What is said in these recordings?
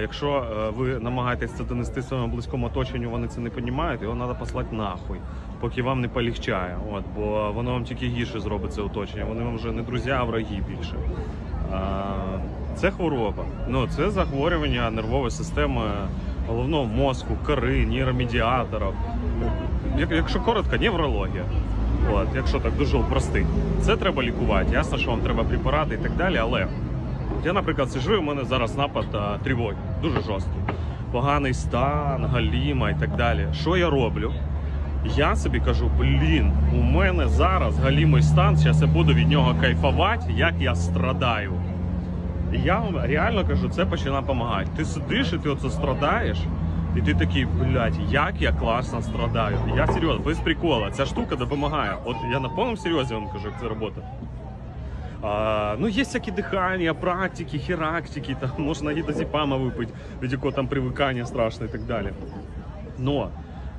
якщо е, ви намагаєтесь це донести своєму близькому оточенню, вони це не розуміють, його треба послати нахуй, поки вам не полегчає. От, бо воно вам тільки гірше зробить це оточення. Вони вам вже не друзі, а враги більше. Це хвороба. Ну, це захворювання нервової системи головного мозку, кори, нейромедіаторів. Як- Якщо коротко, неврологія. От, якщо так дуже простий. Це треба лікувати. Ясно, що вам треба препарати і так далі, але я, наприклад, сижу, і у мене зараз напад а, тривоги, дуже жорсткий. Поганий стан, галіма і так далі. Що я роблю? Я собі кажу, блін, у мене зараз галімий стан, зараз я буду від нього кайфувати, як я страдаю. І я вам реально кажу, це починає допомагати. Ти сидиш і ти оце страдаєш, і ти такий, блядь, як я класно страдаю. Я серйозно, без прикола, ця штука допомагає. От я на повному серйозі вам кажу, як це працює. Ну, є всякі дихання, практики, хірактики, там можна і до зіпама випити, від якого там привикання страшне і так далі. Но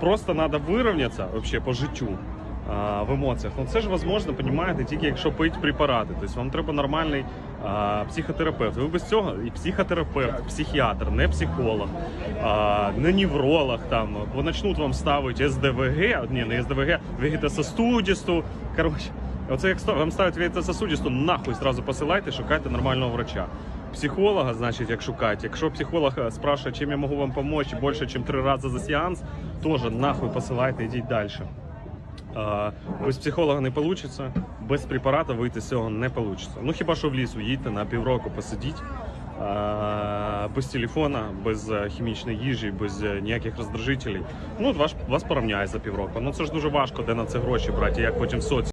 Просто треба вирівнятися вообще по життю в емоціях. Ну це ж можливо, розумієте, тільки якщо пити препарати. Тобто вам треба нормальний а, психотерапевт. Ви без цього і психотерапевт, психіатр, не психолог, а, не невролог там, бо почнуть вам ставити СДВГ, ні, не СДВГ, вегетососудисту. Коротше, оце як вам ставить вегетососудисту, нахуй зразу посилайте, шукайте нормального врача. Психолога, значить, як шукати. Якщо психолог е, спрашиває, чим я можу вам допомогти більше, ніж три рази за сеанс, теж нахуй посилайте, йдіть далі. А, без психолога не вийде, без препарата вийти з цього не вийде. Ну хіба що в лісу їдьте на півроку посидіть. а, Без телефона, без е, хімічної їжі, без е, ніяких роздражителей. Ну, вас, вас порівняє за півроку. Ну це ж дуже важко, де на це гроші брати, як потім в соці.